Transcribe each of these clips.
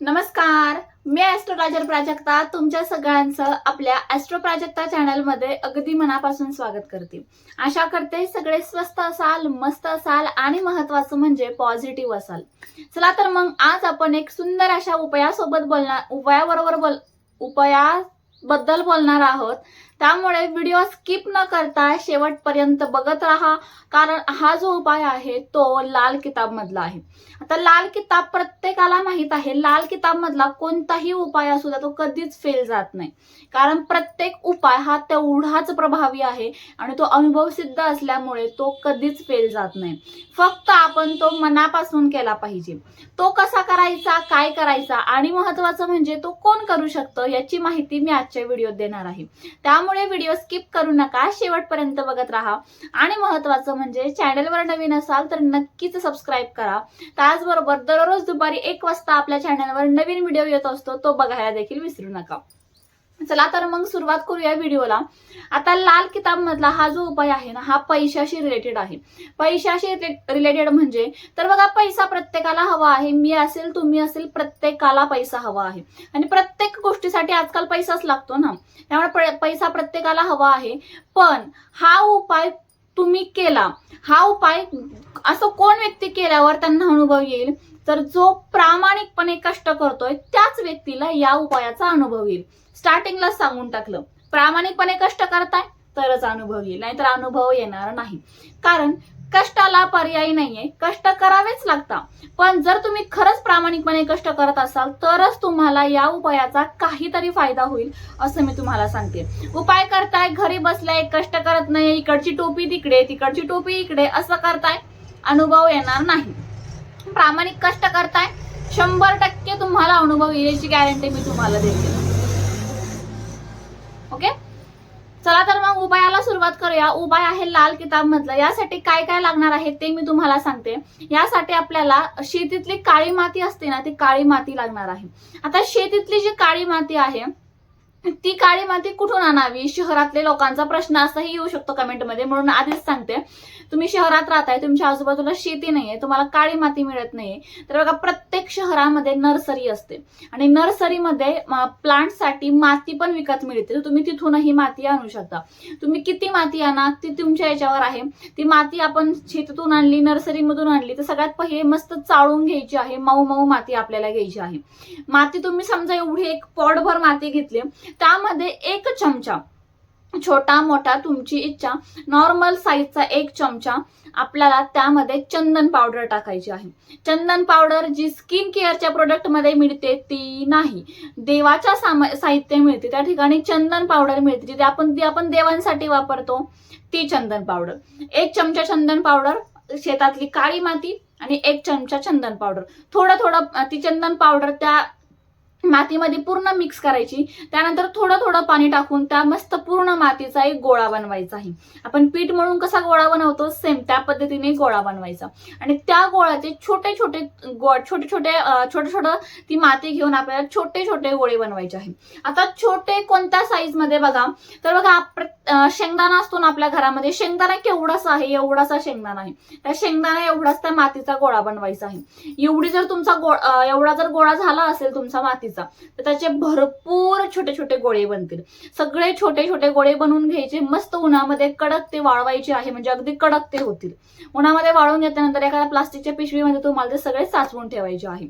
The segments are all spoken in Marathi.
नमस्कार मी ॲस्ट्रोलॉजर प्राजक्ता. तुमच्या सगळ्यांचं आपल्या ॲस्ट्रो प्राजक्ता चॅनलमध्ये अगदी मनापासून स्वागत करते. आशा करते सगळे स्वस्त असाल मस्त असाल आणि महत्वाचं म्हणजे पॉझिटिव्ह असाल. चला तर मग आज आपण एक सुंदर अशा उपायासोबत बोलणार उपायाबरोबर बोल उपायाबद्दल बोलणार आहोत. त्यामुळे व्हिडिओ स्किप न करता शेवटपर्यंत बघत राहा. कारण हा जो उपाय आहे तो लाल किताब मधला आहे. आता लाल किताब प्रत्येकाला माहीत आहे. लाल किताब मधला कोणताही उपाय असू द्या तो कधीच फेल जात नाही. कारण प्रत्येक उपाय हा तेवढाच प्रभावी आहे आणि तो अनुभव सिद्ध असल्यामुळे तो कधीच फेल जात नाही. फक्त आपण तो मनापासून केला पाहिजे. तो कसा करायचा काय करायचा आणि महत्वाचं म्हणजे तो कोण करू शकतो याची माहिती मी आजच्या व्हिडिओत देणार आहे. त्यामुळे व्हिडिओ स्किप करू नका. शेवटपर्यंत बघत राहा. आणि महत्वाचं म्हणजे चॅनलवर नवीन असाल तर नक्कीच सबस्क्राईब करा. त्याचबरोबर दररोज दुपारी एक वाजता आपल्या चॅनलवर नवीन व्हिडिओ येत असतो तो बघायला देखील विसरू नका. चला तर मग सुरुवात करूया व्हिडिओला. आता लाल किताब मधला हा जो उपाय आहे ना हा पैशाशी रिलेटेड आहे. पैशाशी रिलेटेड म्हणजे तर बघा पैसा प्रत्येकाला हवा आहे. मी असेल तुम्ही असेल प्रत्येकाला पैसा हवा आहे. आणि प्रत्येक गोष्टीसाठी आजकाल पैसाच लागतो ना. त्यामुळे पैसा प्रत्येकाला हवा आहे. पण हा उपाय तुम्ही केला. हा उपाय असं कोण व्यक्ती केल्यावर त्यांना अनुभव येईल? तर जो प्रामाणिकपणे कष्ट करतोय त्याच व्यक्तीला या उपायाचा अनुभव येईल. स्टार्टिंगला सांगून टाकलं. प्रामाणिकपणे कष्ट करताय तरच अनुभव येईल. नाहीतर अनुभव येणार नाही. कारण कष्टाला पर्याय नाहीये. कष्ट करावेच लागतात. पण जर तुम्ही खरंच प्रामाणिकपणे कष्ट करत असाल तरच तुम्हाला या उपायाचा काहीतरी फायदा होईल असं मी तुम्हाला सांगते. उपाय करताय घरी बसलाय कष्ट करत नाही इकडची टोपी तिकडे तिकडची टोपी इकडे असं करताय अनुभव येणार नाही. प्रामाणिक कष्ट करताय शंभर टक्के तुम्हाला अनुभव येण्याची गॅरंटी मी तुम्हाला देते. ओके चला तर मग उपायाला सुरुवात करूया. उपाय आहे लाल किताब मधला यासाठी काय काय लागणार आहे ते मी तुम्हाला सांगते. यासाठी आपल्याला शेतीतली काळी माती असते ना ती काळी माती लागणार आहे. आता शेतीतली जी काळी माती आहे ती काळी माती कुठून आणावी? शहरातले लोकांचा प्रश्न असाही येऊ शकतो कमेंटमध्ये म्हणून आधीच सांगते तुम्ही शहरात राहताय तुमच्या आजूबाजूला शेती नाहीये तुम्हाला काळी माती मिळत नाहीये. तर बघा प्रत्येक शहरामध्ये नर्सरी असते. आणि नर्सरीमध्ये प्लांटसाठी माती पण विकत मिळते. तुम्ही तिथूनही माती आणू शकता. तुम्ही किती माती आणा ती तुमच्या याच्यावर आहे. ती माती आपण शेतीतून आणली नर्सरीमधून आणली तर सगळ्यात पहिले मस्त चाळून घ्यायची आहे. मऊ मऊ माती आपल्याला घ्यायची आहे. माती तुम्ही समजा एवढी एक पॉडभर माती घेतली त्यामध्ये एक चमचा. छोटा मोठा तुमची इच्छा. नॉर्मल साईजचा एक चमचा आपल्याला त्यामध्ये चंदन पावडर टाकायची आहे. चंदन पावडर जी स्किन केअरच्या प्रोडक्टमध्ये मिळते ती नाही. देवाच्या सामा साहित्य मिळते. त्या ठिकाणी चंदन पावडर मिळते. जिथे आपण ती आपण देवांसाठी वापरतो ती चंदन पावडर एक चमचा चंदन पावडर शेतातली काळी माती आणि एक चमचा चंदन पावडर थोडं थोडं ती चंदन पावडर त्या मातीमध्ये पूर्ण मिक्स करायची. त्यानंतर थोडं थोडं पाणी टाकून त्या मस्त पूर्ण मातीचा एक गोळा बनवायचा आहे. आपण पीठ म्हणून कसा गोळा बनवतो? सेम त्या पद्धतीने गोळा बनवायचा. आणि त्या गोळ्याचे छोटे छोटे गो छोटे छोटे छोटे छोटं ती माती घेऊन आपल्याला छोटे छोटे गोळे बनवायचे आहे. आता छोटे कोणत्या साईजमध्ये बघा? तर बघा शेंगदाणा असतो ना आपल्या घरामध्ये. शेंगदाणा केवढासा आहे एवढासा शेंगदाणा आहे. त्या शेंगदाणा एवढाच त्या मातीचा गोळा बनवायचा आहे. एवढी जर तुमचा गो एवढा जर गोळा झाला असेल तुमचा माती मातीचा तर त्याचे भरपूर छोटे छोटे गोळे बनतील. सगळे छोटे छोटे गोळे बनवून घ्यायचे. मस्त उन्हामध्ये कडक ते वाळवायचे आहे. म्हणजे अगदी कडक ते होतील. उन्हामध्ये वाळून घेतल्यानंतर एखाद्या प्लास्टिकच्या पिशवीमध्ये तुम्हाला ते सगळे साचवून ठेवायचे आहे.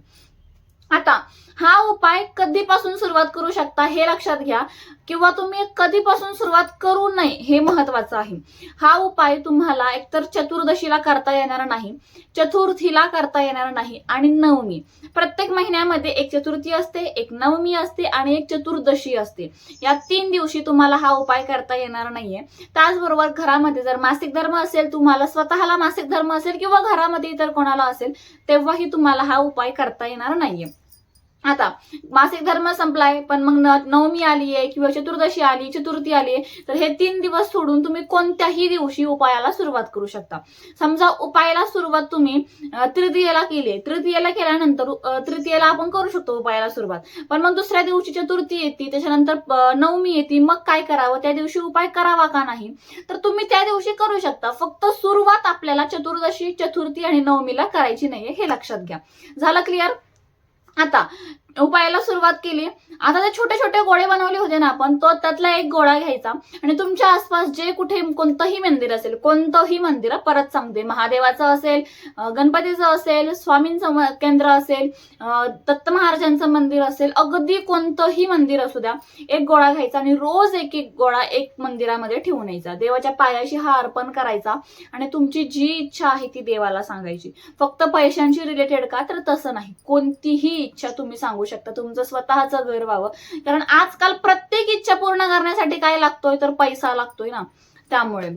आता हा उपाय कधीपासून सुरुवात करू शकता हे लक्षात घ्या. किंवा तुम्ही कधीपासून सुरुवात करू नये हे महत्वाचं आहे. हा उपाय तुम्हाला एकतर चतुर्दशीला करता येणार नाही चतुर्थीला करता येणार नाही आणि नवमी. प्रत्येक महिन्यामध्ये एक चतुर्थी असते एक नवमी असते आणि एक चतुर्दशी असते. या तीन दिवशी तुम्हाला हा उपाय करता येणार नाहीये. त्याचबरोबर घरामध्ये जर मासिक धर्म असेल तुम्हाला स्वतःला मासिक धर्म असेल किंवा घरामध्ये इतर कोणाला असेल तेव्हाही तुम्हाला हा उपाय करता येणार नाहीये. आता मासिक धर्म संपलाय पण मग नवमी आली आहे किंवा चतुर्दशी आली चतुर्थी आली आहे तर हे तीन दिवस सोडून तुम्ही कोणत्याही दिवशी उपायाला सुरुवात करू शकता. समजा उपायाला सुरुवात तुम्ही तृतीयेला केली आहे तृतीयेला केल्यानंतर तृतीयेला आपण करू शकतो उपायाला सुरुवात. पण मग दुसऱ्या दिवशी चतुर्थी येते त्याच्यानंतर नवमी येते मग काय करावं? त्या दिवशी उपाय करावा का नाही? तर तुम्ही त्या दिवशी करू शकता. फक्त सुरुवात आपल्याला चतुर्दशी चतुर्थी आणि नवमीला करायची नाहीये हे लक्षात घ्या. झालं क्लिअर आता उपायाला सुरुवात केली. आता ते छोटे छोटे गोळे बनवले होते ना आपण तो त्यातला एक गोळा घ्यायचा. आणि तुमच्या आसपास जे कुठे कोणतंही मंदिर असेल कोणतंही मंदिर परत सांगते. महादेवाचं असेल गणपतीचं असेल स्वामींचं केंद्र असेल दत्त महाराजांचं मंदिर असेल अगदी कोणतंही मंदिर असू द्या एक गोळा घ्यायचा आणि रोज एक एक गोळा एक मंदिरामध्ये ठेवून यायचा. देवाच्या पायाशी हा अर्पण करायचा आणि तुमची जी इच्छा आहे ती देवाला सांगायची. फक्त पैशांशी रिलेटेड का? तर तसं नाही. कोणतीही इच्छा तुम्ही सांगू शकता तुमचं स्वतःचं घर व्हावं. कारण आजकाल प्रत्येक इच्छा पूर्ण करण्यासाठी काय लागतोय? तर पैसा लागतोय ना. त्यामुळे.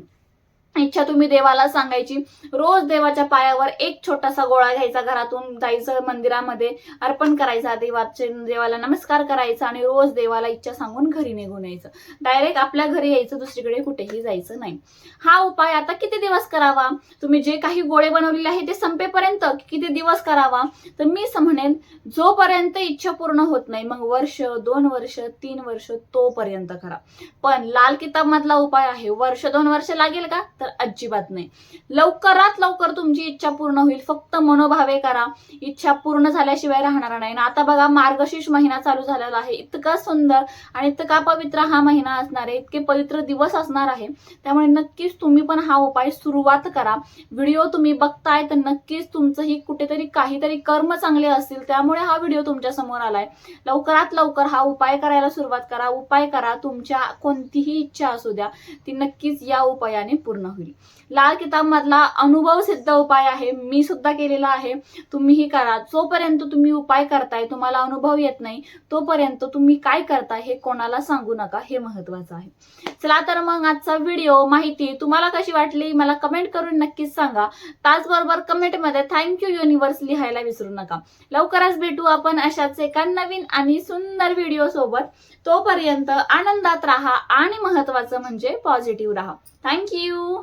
इच्छा तुम्ही देवाला सांगायची. रोज देवाच्या पायावर एक छोटासा गोळा घ्यायचा घरातून जायचं मंदिरामध्ये अर्पण करायचा देवाचे देवाला नमस्कार करायचा आणि रोज देवाला इच्छा सांगून घरी निघून यायचं. डायरेक्ट आपल्या घरी यायचं दुसरीकडे कुठेही जायचं नाही. हा उपाय आता किती दिवस करावा? तुम्ही जे काही गोळे बनवलेले आहे ते संपेपर्यंत किती दिवस करावा? तर मी असं म्हणेन जोपर्यंत इच्छा पूर्ण होत नाही मग वर्ष दोन वर्ष तीन वर्ष तोपर्यंत करा. पण लाल किताब मधला उपाय आहे वर्ष दोन वर्ष लागेल का? तर अजिबात नाही. लवकरात लवकर तुमची इच्छा पूर्ण होईल. फक्त मनोभावे करा. इच्छा पूर्ण झाल्याशिवाय राहणार नाही. ना आता बघा मार्गशीर्ष महिना चालू झालेला आहे. इतका सुंदर आणि इतका पवित्र हा महिना असणार आहे. इतके पवित्र दिवस असणार आहे. त्यामुळे नक्कीच तुम्ही पण हा उपाय सुरुवात करा. व्हिडिओ तुम्ही बघताय तर नक्कीच तुमचंही कुठेतरी काहीतरी कर्म चांगले असतील. त्यामुळे हा व्हिडिओ तुमच्यासमोर आलाय. लवकरात लवकर हा उपाय करायला सुरुवात करा. उपाय करा. तुमच्या कोणतीही इच्छा असू द्या ती नक्कीच या उपायाने पूर्ण होईल. लाल किताब मधला अनुभव सिद्ध उपाय आहे मी सुद्धा केलेला आहे. तुम्हीही करा. जोपर्यंत तुम्ही उपाय करताय तुम्हाला अनुभव येत नाही तोपर्यंत तुम्ही काय करताय हे कोणाला सांगू नका हे महत्वाचं आहे. चला तर मग आजचा व्हिडिओ माहिती तुम्हाला कशी वाटली मला कमेंट करून नक्कीच सांगा. त्याचबरोबर कमेंटमध्ये थँक्यू युनिव्हर्स लिहायला विसरू नका. लवकरच भेटू आपण अशाच एका नवीन आणि सुंदर व्हिडिओ सोबत. तोपर्यंत आनंदात राहा आणि महत्वाचं म्हणजे पॉझिटिव्ह राहा. थँक्यू